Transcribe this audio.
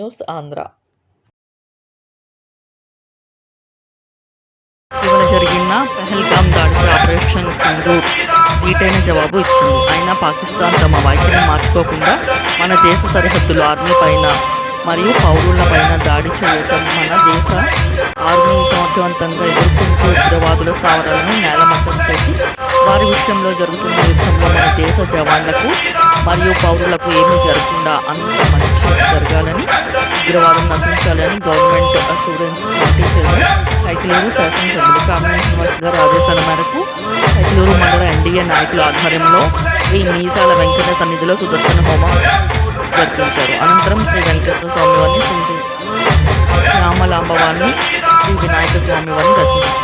News Andhra ఇటీవల జరిగిన పెహల్గాం దాడికి ఆపరేషన్ సింధూర్ ధీటైన జవాబు ఇచ్చింది. అయినా పాకిస్తాన్ తమ వైఖరిని మార్చుకోకుండా మన దేశ సరిహద్దులు ఆర్మీ పైన మరియు పౌరుల పైన దాడి చేయటం మన దేశ ఆర్మీ సమర్థవంతంగా ఎదుర్కొంటూ ఉగ్రవాదుల స్థావరాలను నేలమట్టం చేసి వారి విషయంలో జరుగుతున్న యుద్ధంలో దేశ జవాన్లకు మరియు పౌరులకు ఏమీ జరగకుండా అంత మంచి జరగాలని ఉగ్రవాదం నశించాలని government students committee chairman Kaikaluru శాసనసభ్యులు కామినేని శ్రీనివాస్ గారి ఆదేశాల మేరకు కైకిలూరు మండల ఎన్డీఏ నాయకుల ఆధ్వర్యంలో ఈ మీసాల వెంకట సన్నిధిలో సుదర్శన హోమం జరిపించారు. అనంతరం శ్రీ వెంకటేశ్వర స్వామి వారిని శ్రీ శ్యామలాంబ వారిని శ్రీ వినాయక స్వామి వారిని దర్శించారు.